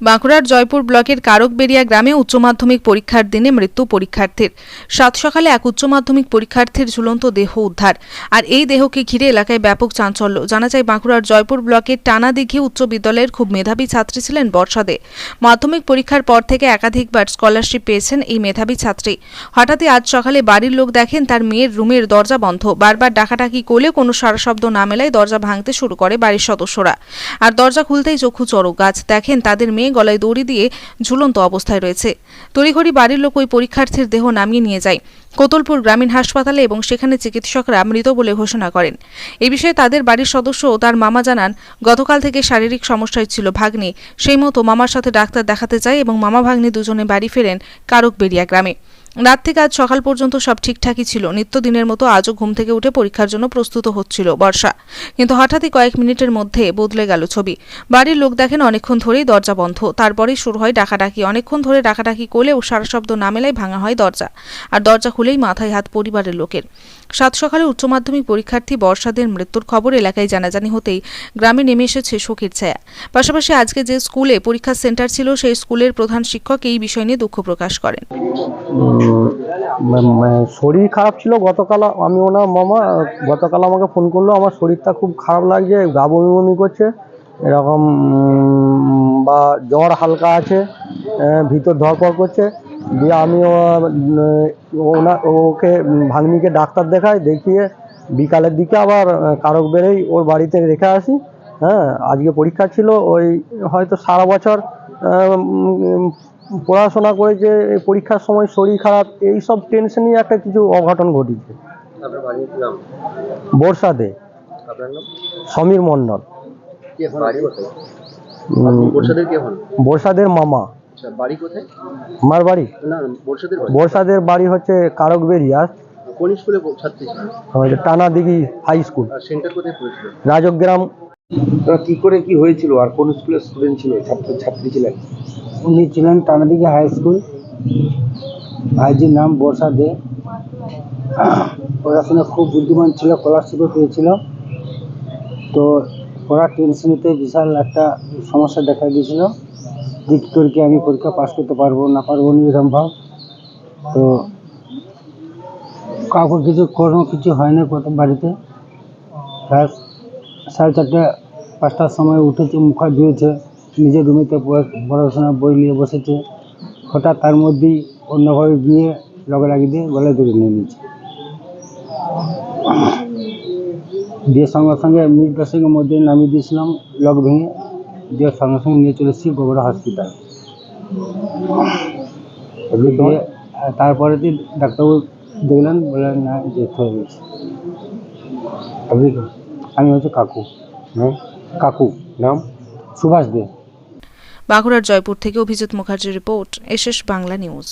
বাঁকুড়ার জয়পুর ব্লকের কারকবেরিয়া গ্রামে উচ্চ মাধ্যমিক পরীক্ষার দিনে মৃত্যু পরীক্ষার্থীর। সাত সকালে এক উচ্চ মাধ্যমিক পরীক্ষার্থীর ঝুলন্ত দেহ উদ্ধার। আর এই দেহকে ঘিরে এলাকায় ব্যাপক চাঞ্চল্য। জানা যায়, বাঁকুড়ার জয়পুর ব্লকের টানাদিঘি উচ্চ বিদ্যালয়ের খুব মেধাবী ছাত্রী ছিলেন বর্ষাদে। মাধ্যমিক পরীক্ষার পর থেকে একাধিকবার স্কলারশিপ পেয়েছেন এই মেধাবী ছাত্রী। হঠাৎই আজ সকালে বাড়ির লোক দেখেন, তার মেয়ের রুমের দরজা বন্ধ। বারবার ডাকাডাকি করলে কোনো সারা শব্দ না মেলায় দরজা ভাঙতে শুরু করে বাড়ির সদস্যরা। আর দরজা খুলতেই চক্ষু চড়ক গাছ। দেখেন, তাদের মেয়ে গলায় দড়ি দিয়ে ঝুলন্ত অবস্থায় রয়েছে। তড়িঘড়ি বাড়ির লোক ওই পরীক্ষার্থীর দেহ নামিয়ে নিয়ে যায়। কোতলপুর গ্রামীণ হাসপাতালে এবং সেখানে চিকিৎসকরা মৃত বলে ঘোষণা করেন। এ বিষয়ে তাদের বাড়ির সদস্য ও তার মামা জানান, গতকাল থেকে শারীরিক সমস্যায় ছিল ভাগ্নে। সেই মতো মামার সাথে ডাক্তার দেখাতে যায় এবং মামা ভাগ্নে দুজনে বাড়ি ফেরেন কারকবেরিয়া গ্রামে। রাত থেকে আজ সকাল পর্যন্ত সব ঠিকঠাকই ছিল। নিত্যদিনের মতো আজও ঘুম থেকে উঠে পরীক্ষার জন্য প্রস্তুত হচ্ছিল বর্ষা। কিন্তু হঠাৎই কয়েক মিনিটের মধ্যে বদলে গেল ছবি। বাড়ির লোক দেখেন অনেকক্ষণ ধরেই দরজা বন্ধ। তারপরেই শুরু হয় ডাকাডাকি। অনেকক্ষণ ধরে ডাকাডাকি করলেও সারা শব্দ না মেলায় ভাঙা হয় দরজা। আর দরজা খুলেই মাথায় হাত পরিবারের লোকের। সাত সকালে উচ্চ মাধ্যমিক পরীক্ষার্থী বর্ষাদের মৃত্যুর খবর এলাকায় জানাজানি হতেই গ্রামে নেমে এসেছে শোকের ছায়া। পাশাপাশি আজকে যে স্কুলে পরীক্ষা সেন্টার ছিল, সেই স্কুলের প্রধান শিক্ষক এই বিষয় নিয়ে দুঃখ প্রকাশ করেন। শরীর খারাপ ছিল, গতকাল আমি ওনার মামা, গতকাল আমাকে ফোন করল, আমার শরীরটা খুব খারাপ লাগছে, গা বমি বমি করছে, এরকম বা জ্বর হালকা আছে ভিতর ধরপড় করছে, দিয়ে আমি ওনা, ওকে ভাগ্নিকে ডাক্তার দেখাই, দেখিয়ে বিকালের দিকে আবার কারক বেড়েই ওর বাড়িতে রেখে আসি হ্যাঁ আজকে পরীক্ষা ছিল, ওই হয়তো সারা বছর পড়াশোনা করেছে পরীক্ষার সময় শরীর খারাপ এই সব টেনশনই একটা কিছু অঘটন ঘটেছে বর্ষাতে। সমীর মন্ডল বর্ষাদের কে হন? বর্ষাদের মামা। আচ্ছা বাড়ি কোথায়? আমার বাড়ি? বর্ষাদের বাড়ি। হচ্ছে কারকবেরিয়া কোন স্কুলে ছাত্রী? ছিলেন আমাদের টানাদিঘি হাই স্কুল। সেন্টার কোথায় পড়েছিল? রাজগ্রাম। কি করে কি হয়েছিল? আর কোন স্কুলের স্টুডেন্ট ছিল? ছাত্র ছাত্রী ছিলেন? উনি ছিলেন টানাদিঘি হাই স্কুল ভাইজির নাম বর্ষা দে। পড়াশোনা খুব বুদ্ধিমান ছিল স্কলারশিপও পেয়েছিল। তো পড়ার টেনশনেতে বিশাল একটা সমস্যা দেখা দিয়েছিল যে কী করে কি আমি পরীক্ষা পাস করতে পারব, না পারব না এরকম ভাব। তো কাউকে কিছু কোনো কিছু হয়নি প্রথম বাড়িতে। সাড়ে চারটে, পাঁচটার সময় উঠেছে, মুখ ধুয়েছে। নিজের রুমেতে পড়া- পড়াশোনা বই নিয়ে বসেছে। হঠাৎ তার মধ্যেই অন্যভাবে গিয়ে লগে লাগিয়ে দিয়ে গলায় দড়ি নিয়ে নিয়েছে। দিয়ে সঙ্গে সঙ্গে মিনিট দশেকের মধ্যে নামিয়ে দিয়েছিলাম, লক ভেঙে দিয়ে সঙ্গে সঙ্গে নিয়ে চলে এসেছি গোবরা হসপিটাল তারপরে ডাক্তারবাবু দেখলেন, বললেন, না, ডেথ হয়ে গেছে। আমি হচ্ছে কাকু? হ্যাঁ? কাকু? নাম? সুভাষ দে। বাঁকুড়ার জয়পুর থেকে অভিজিৎ মুখার্জির রিপোর্ট এসএস বাংলা নিউজ।